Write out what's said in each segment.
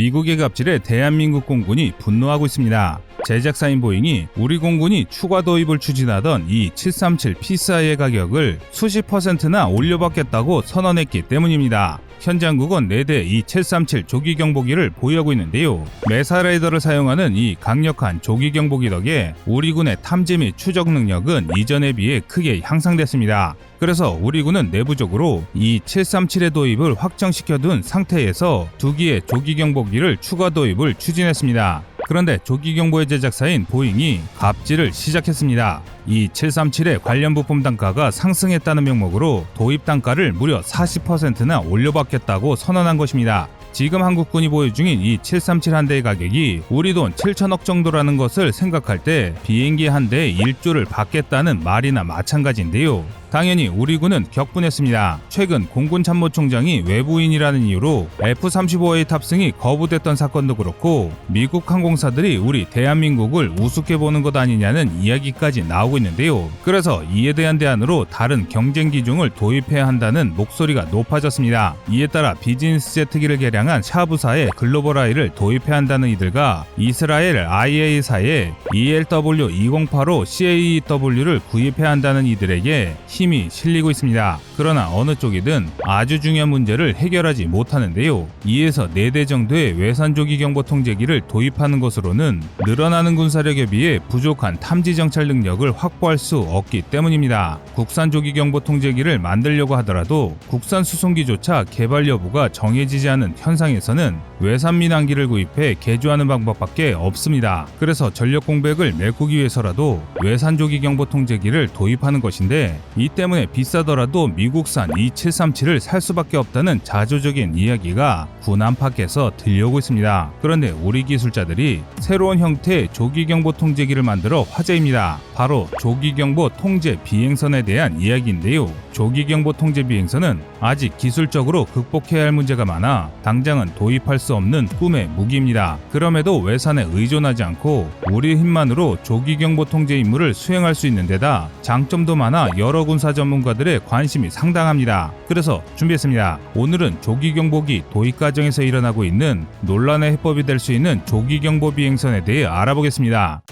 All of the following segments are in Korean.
미국의 갑질에 대한민국 공군이 분노하고 있습니다. 제작사인 보잉이 우리 공군이 추가 도입을 추진하던 이 737 피스아이의 가격을 수십 퍼센트나 올려받겠다고 선언했기 때문입니다. 현재 한국은 4대 이 737 조기 경보기를 보유하고 있는데요. 메사 레이더를 사용하는 이 강력한 조기 경보기 덕에 우리 군의 탐지 및 추적 능력은 이전에 비해 크게 향상됐습니다. 그래서 우리 군은 내부적으로 이 737의 도입을 확정시켜둔 상태에서 두 기의 조기 경보기를 추가 도입을 추진했습니다. 그런데 조기 경보의 제작사인 보잉이 갑질을 시작했습니다. 이 737의 관련 부품 단가가 상승했다는 명목으로 도입 단가를 무려 40%나 올려받겠다고 선언한 것입니다. 지금 한국군이 보유 중인 이 737 한 대의 가격이 우리 돈 7천억 정도라는 것을 생각할 때 비행기 한 대에 1조를 받겠다는 말이나 마찬가지인데요. 당연히 우리 군은 격분했습니다. 최근 공군 참모총장이 외부인이라는 이유로 F-35의 탑승이 거부됐던 사건도 그렇고 미국 항공사들이 우리 대한민국을 우습게 보는 것 아니냐는 이야기까지 나오고 있는데요. 그래서 이에 대한 대안으로 다른 경쟁 기종을 도입해야 한다는 목소리가 높아졌습니다. 이에 따라 비즈니스 제트기를 개량한 샤브사의 글로벌 아이를 도입해야 한다는 이들과 이스라엘 IA사의 ELW2085 CAEW를 구입해야 한다는 이들에게 힘이 실리고 있습니다. 그러나 어느 쪽이든 아주 중요한 문제를 해결하지 못하는데요. 2에서 4대 정도의 외산조기 경보 통제기를 도입하는 것으로는 늘어나는 군사력에 비해 부족한 탐지 정찰 능력을 확보할 수 없기 때문입니다. 국산 조기 경보 통제기를 만들려고 하더라도 국산 수송기조차 개발 여부가 정해지지 않은 현상에서는 외산 민항기를 구입해 개조하는 방법밖에 없습니다. 그래서 전력 공백을 메꾸기 위해서라도 외산 조기 경보 통제기를 도입하는 것인데 이 때문에 비싸더라도 미국산 E737을 살 수밖에 없다는 자조적인 이야기가 군 안팎에서 들려오고 있습니다. 그런데 우리 기술자들이 새로운 형태의 조기경보 통제기를 만들어 화제입니다. 바로 조기경보 통제 비행선에 대한 이야기인데요. 조기경보 통제 비행선은 아직 기술적으로 극복해야 할 문제가 많아 당장은 도입할 수 없는 꿈의 무기입니다. 그럼에도 외산에 의존하지 않고 우리 힘만으로 조기경보 통제 임무를 수행할 수 있는 데다 장점도 많아 여러 군사 전문가들의 관심이 상당합니다. 그래서 준비했습니다. 오늘은 조기경보기 도입 과정에서 일어나고 있는 논란의 해법이 될 수 있는 조기경보 비행선에 대해 알아보겠습니다.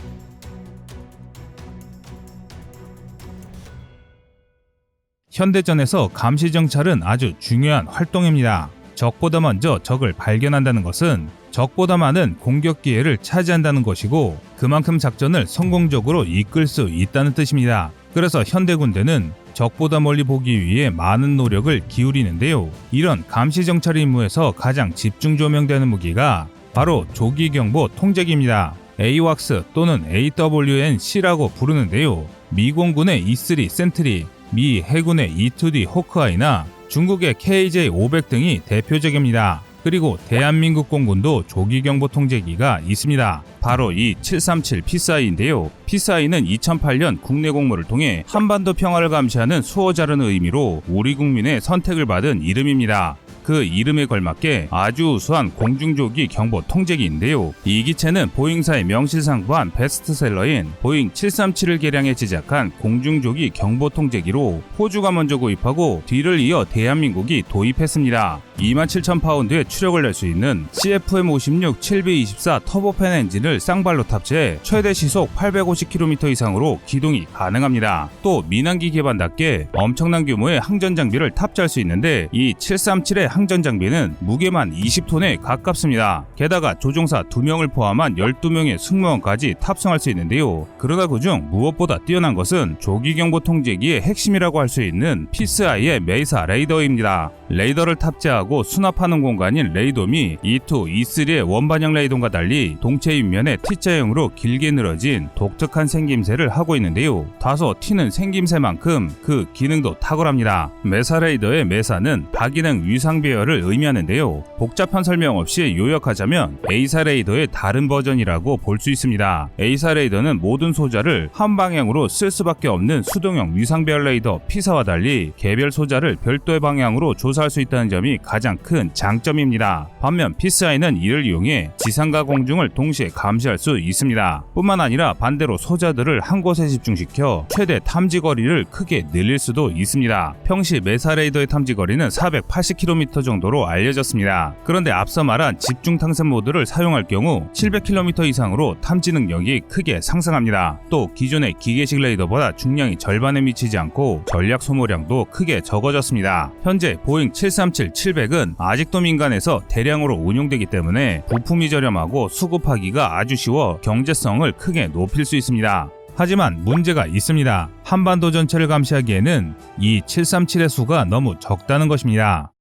현대전에서 감시 정찰은 아주 중요한 활동입니다. 적보다 먼저 적을 발견한다는 것은 적보다 많은 공격 기회를 차지한다는 것이고 그만큼 작전을 성공적으로 이끌 수 있다는 뜻입니다. 그래서 현대 군대는 적보다 멀리 보기 위해 많은 노력을 기울이는데요. 이런 감시 정찰 임무에서 가장 집중 조명되는 무기가 바로 조기 경보 통제기입니다. AWACS 또는 AWNC라고 부르는데요. 미 공군의 E3 센트리, 미 해군의 E2D 호크아이나 중국의 KJ500 등이 대표적입니다. 그리고 대한민국 공군도 조기경보 통제기가 있습니다. 바로 이 737 피사이인데요. 피사이는 2008년 국내 공모를 통해 한반도 평화를 감시하는 수호자라는 의미로 우리 국민의 선택을 받은 이름입니다. 그 이름에 걸맞게 아주 우수한 공중조기 경보 통제기인데요. 이 기체는 보잉사의 명실상부한 베스트셀러인 보잉 737을 개량해 제작한 공중조기 경보 통제기로 호주가 먼저 구입하고 뒤를 이어 대한민국이 도입했습니다. 27,000파운드의 추력을 낼 수 있는 CFM56 7B24 터보팬 엔진을 쌍발로 탑재해 최대 시속 850km 이상으로 기동이 가능합니다. 또 민항기 개반답게 엄청난 규모의 항전 장비를 탑재할 수 있는데 이 737의 항전 장비는 무게만 20톤에 가깝습니다. 게다가 조종사 2명을 포함한 12명의 승무원까지 탑승할 수 있는데요. 그러나 그중 무엇보다 뛰어난 것은 조기경보 통제기의 핵심이라고 할 수 있는 피스아이의 메이사 레이더입니다. 레이더를 탑재하고 수납하는 공간인 레이돔이 E2, E3의 원반형 레이돔과 달리 동체 윗면에 T자형으로 길게 늘어진 독특한 생김새를 하고 있는데요. 다소 튀는 생김새만큼 그 기능도 탁월합니다. 메사 레이더의 메사는 다기능 위상 배열을 의미하는데요. 복잡한 설명 없이 요약하자면 A사 레이더의 다른 버전이라고 볼 수 있습니다. A사 레이더는 모든 소자를 한 방향으로 쓸 수밖에 없는 수동형 위상 배열 레이더 P사와 달리 개별 소자를 별도의 방향으로 조사 조사할 수 있다는 점이 가장 큰 장점입니다. 반면 피스아이는 이를 이용해 지상과 공중을 동시에 감시할 수 있습니다. 뿐만 아니라 반대로 소자들을 한 곳에 집중시켜 최대 탐지 거리를 크게 늘릴 수도 있습니다. 평시 메사 레이더의 탐지 거리는 480km 정도로 알려졌습니다. 그런데 앞서 말한 집중 탕색 모드를 사용할 경우 700km 이상으로 탐지 능력이 크게 상승합니다. 또 기존의 기계식 레이더보다 중량이 절반에 미치지 않고 전략 소모량도 크게 적어졌습니다. 현재 보잉 737-700은 아직도 민간에서 대량으로 운용되기 때문에 부품이 저렴하고 수급하기가 아주 쉬워 경제성을 크게 높일 수 있습니다. 하지만 문제가 있습니다. 한반도 전체를 감시하기에는 이 737의 수가 너무 적다는 것입니다.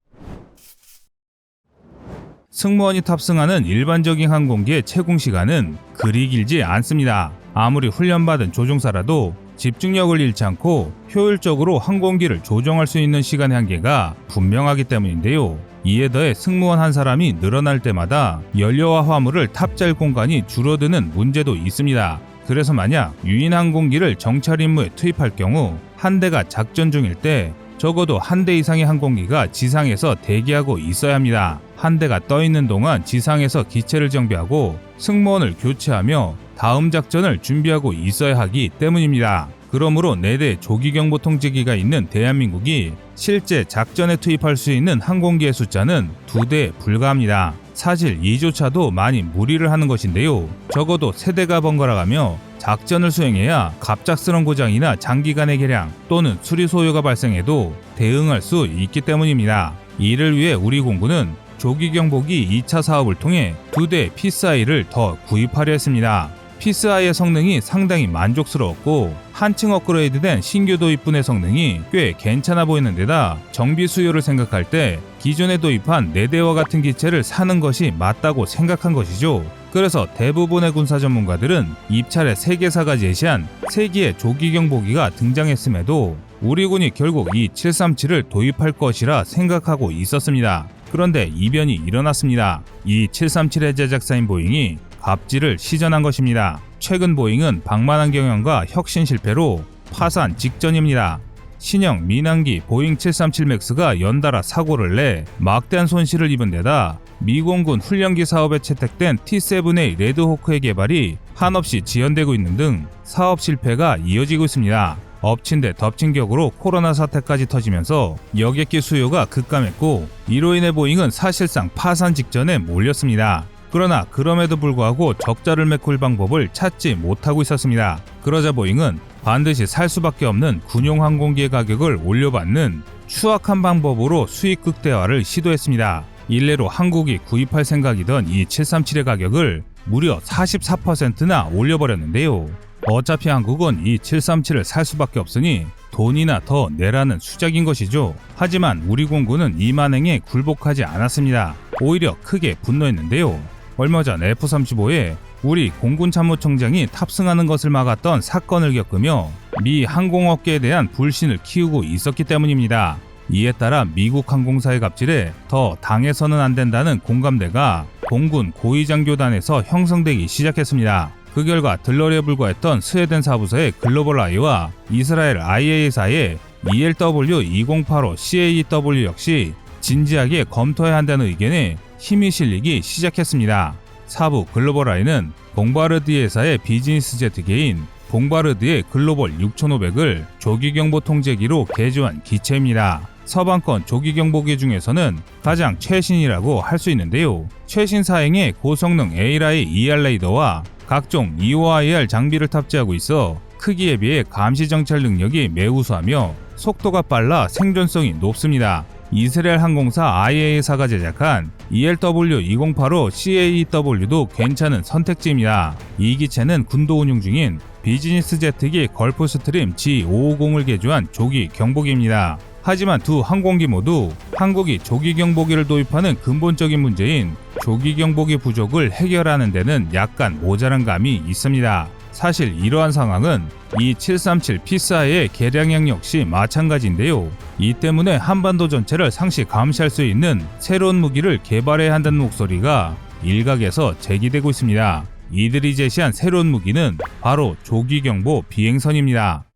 승무원이 탑승하는 일반적인 항공기의 채공 시간은 그리 길지 않습니다. 아무리 훈련받은 조종사라도 집중력을 잃지 않고 효율적으로 항공기를 조종할 수 있는 시간의 한계가 분명하기 때문인데요. 이에 더해 승무원 한 사람이 늘어날 때마다 연료와 화물을 탑재할 공간이 줄어드는 문제도 있습니다. 그래서 만약 유인 항공기를 정찰 임무에 투입할 경우 한 대가 작전 중일 때 적어도 한 대 이상의 항공기가 지상에서 대기하고 있어야 합니다. 한 대가 떠 있는 동안 지상에서 기체를 정비하고 승무원을 교체하며 다음 작전을 준비하고 있어야 하기 때문입니다. 그러므로 4대 조기경보 통제기가 있는 대한민국이 실제 작전에 투입할 수 있는 항공기의 숫자는 2대에 불과합니다. 사실 이조차도 많이 무리를 하는 것인데요. 적어도 세대가 번갈아가며 작전을 수행해야 갑작스런 고장이나 장기간의 개량 또는 수리 소요가 발생해도 대응할 수 있기 때문입니다. 이를 위해 우리 공군은 조기 경보기 2차 사업을 통해 두대 피스아이를 더 구입하려 했습니다. 피스아이의 성능이 상당히 만족스러웠고 한층 업그레이드된 신규 도입분의 성능이 꽤 괜찮아 보이는 데다 정비 수요를 생각할 때 기존에 도입한 4대와 같은 기체를 사는 것이 맞다고 생각한 것이죠. 그래서 대부분의 군사 전문가들은 입찰에 세계사가 제시한 세기의 조기경보기가 등장했음에도 우리 군이 결국 이 737을 도입할 것이라 생각하고 있었습니다. 그런데 이변이 일어났습니다. 이 737의 제작사인 보잉이 갑질을 시전한 것입니다. 최근 보잉은 방만한 경영과 혁신 실패로 파산 직전입니다. 신형 민항기 보잉 737 맥스가 연달아 사고를 내 막대한 손실을 입은 데다 미공군 훈련기 사업에 채택된 T7A 레드호크의 개발이 한없이 지연되고 있는 등 사업 실패가 이어지고 있습니다. 엎친 데 덮친 격으로 코로나 사태까지 터지면서 여객기 수요가 급감했고 이로 인해 보잉은 사실상 파산 직전에 몰렸습니다. 그러나 그럼에도 불구하고 적자를 메꿀 방법을 찾지 못하고 있었습니다. 그러자 보잉은 반드시 살 수밖에 없는 군용 항공기의 가격을 올려받는 추악한 방법으로 수익 극대화를 시도했습니다. 일례로 한국이 구입할 생각이던 이 737의 가격을 무려 44%나 올려버렸는데요. 어차피 한국은 이 737을 살 수밖에 없으니 돈이나 더 내라는 수작인 것이죠. 하지만 우리 공군은 이 만행에 굴복하지 않았습니다. 오히려 크게 분노했는데요. 얼마 전 F-35에 우리 공군 참모총장이 탑승하는 것을 막았던 사건을 겪으며 미 항공업계에 대한 불신을 키우고 있었기 때문입니다. 이에 따라 미국 항공사의 갑질에 더 당해서는 안 된다는 공감대가 공군 고위장교단에서 형성되기 시작했습니다. 그 결과 들러리에 불과했던 스웨덴 사부서의 글로벌 아이와 이스라엘 IA사의 ELW2085 CAEW 역시 진지하게 검토해야 한다는 의견에 힘이 실리기 시작했습니다. 사부 글로벌 아이는 봉바르디에사의 비즈니스 제트계인 봉바르드의 글로벌 6500을 조기경보 통제기로 개조한 기체입니다. 서방권 조기경보기 중에서는 가장 최신이라고 할 수 있는데요. 최신 사행의 고성능 A라이 ER 레이더와 각종 EOIR 장비를 탑재하고 있어 크기에 비해 감시 정찰 능력이 매우 우수하며 속도가 빨라 생존성이 높습니다. 이스라엘 항공사 IA사가 제작한 ELW2085 CAEW도 괜찮은 선택지입니다. 이 기체는 군도 운용 중인 비즈니스 제트기 걸프 스트림 G550을 개조한 조기 경보기입니다. 하지만 두 항공기 모두 한국이 조기 경보기를 도입하는 근본적인 문제인 조기 경보기 부족을 해결하는 데는 약간 모자란 감이 있습니다. 사실 이러한 상황은 이 737 피사의 개량형 역시 마찬가지인데요. 이 때문에 한반도 전체를 상시 감시할 수 있는 새로운 무기를 개발해야 한다는 목소리가 일각에서 제기되고 있습니다. 이들이 제시한 새로운 무기는 바로 조기경보 비행선입니다.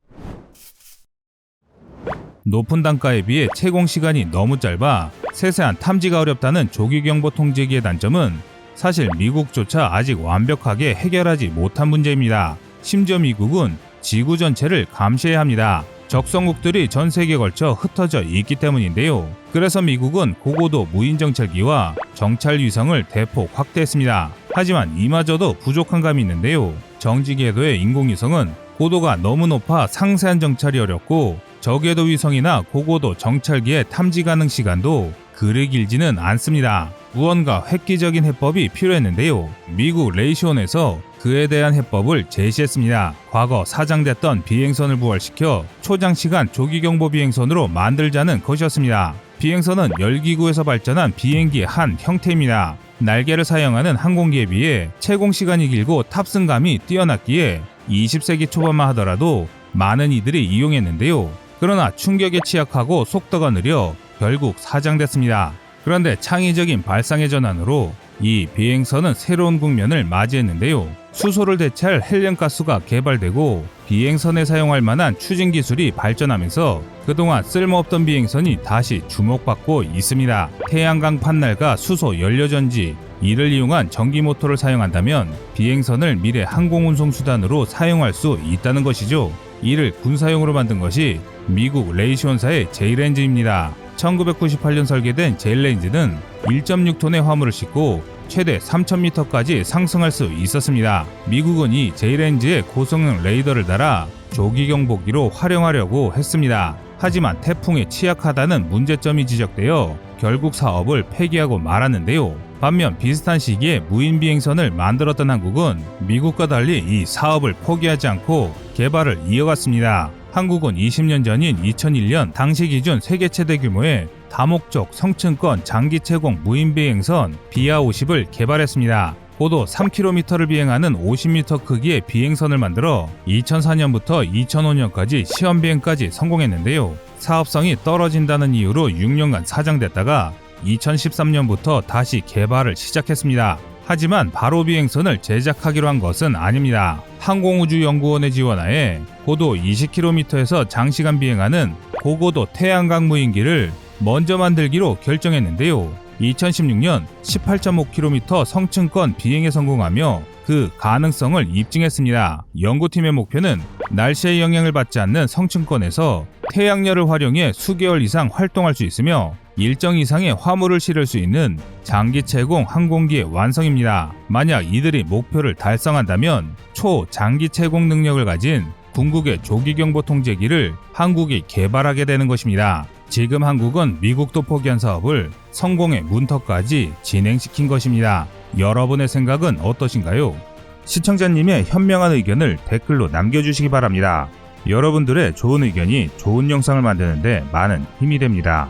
높은 단가에 비해 채공 시간이 너무 짧아 세세한 탐지가 어렵다는 조기경보 통제기의 단점은 사실 미국조차 아직 완벽하게 해결하지 못한 문제입니다. 심지어 미국은 지구 전체를 감시해야 합니다. 적성국들이 전 세계에 걸쳐 흩어져 있기 때문인데요. 그래서 미국은 고고도 무인 정찰기와 정찰 위성을 대폭 확대했습니다. 하지만 이마저도 부족한 감이 있는데요. 정지 궤도의 인공위성은 고도가 너무 높아 상세한 정찰이 어렵고 저궤도 위성이나 고고도 정찰기의 탐지 가능 시간도 그리 길지는 않습니다. 무언가 획기적인 해법이 필요했는데요. 미국 레이시온에서 그에 대한 해법을 제시했습니다. 과거 사장됐던 비행선을 부활시켜 초장시간 조기경보 비행선으로 만들자는 것이었습니다. 비행선은 열기구에서 발전한 비행기의 한 형태입니다. 날개를 사용하는 항공기에 비해 채공 시간이 길고 탑승감이 뛰어났기에 20세기 초반만 하더라도 많은 이들이 이용했는데요. 그러나 충격에 취약하고 속도가 느려 결국 사장됐습니다. 그런데 창의적인 발상의 전환으로 이 비행선은 새로운 국면을 맞이했는데요. 수소를 대체할 헬륨가스가 개발되고 비행선에 사용할 만한 추진 기술이 발전하면서 그동안 쓸모없던 비행선이 다시 주목받고 있습니다. 태양광 판넬과 수소 연료전지 이를 이용한 전기 모터를 사용한다면 비행선을 미래 항공운송 수단으로 사용할 수 있다는 것이죠. 이를 군사용으로 만든 것이 미국 레이시온사의 제이렌즈입니다. 1998년 설계된 제일레인즈는 1.6톤의 화물을 싣고 최대 3,000m까지 상승할 수 있었습니다. 미국은 이 제이렌즈의 고성능 레이더를 달아 조기 경보기로 활용하려고 했습니다. 하지만 태풍에 취약하다는 문제점이 지적되어 결국 사업을 폐기하고 말았는데요. 반면 비슷한 시기에 무인 비행선을 만들었던 한국은 미국과 달리 이 사업을 포기하지 않고 개발을 이어갔습니다. 한국은 20년 전인 2001년 당시 기준 세계 최대 규모의 다목적 성층권 장기 채공 무인 비행선 비아 50을 개발했습니다. 고도 3km를 비행하는 50m 크기의 비행선을 만들어 2004년부터 2005년까지 시험 비행까지 성공했는데요. 사업성이 떨어진다는 이유로 6년간 사장됐다가 2013년부터 다시 개발을 시작했습니다. 하지만 바로 비행선을 제작하기로 한 것은 아닙니다. 항공우주연구원의 지원하에 고도 20km에서 장시간 비행하는 고고도 태양광 무인기를 먼저 만들기로 결정했는데요. 2016년 18.5km 성층권 비행에 성공하며 그 가능성을 입증했습니다. 연구팀의 목표는 날씨의 영향을 받지 않는 성층권에서 태양열을 활용해 수개월 이상 활동할 수 있으며 일정 이상의 화물을 실을 수 있는 장기 채공 항공기의 완성입니다. 만약 이들이 목표를 달성한다면 초장기 채공 능력을 가진 궁극의 조기경보 통제기를 한국이 개발하게 되는 것입니다. 지금 한국은 미국도 포기한 사업을 성공의 문턱까지 진행시킨 것입니다. 여러분의 생각은 어떠신가요? 시청자님의 현명한 의견을 댓글로 남겨주시기 바랍니다. 여러분들의 좋은 의견이 좋은 영상을 만드는데 많은 힘이 됩니다.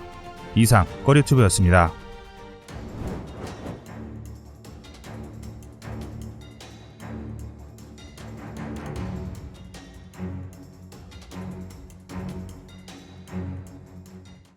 이상 꺼리튜브였습니다.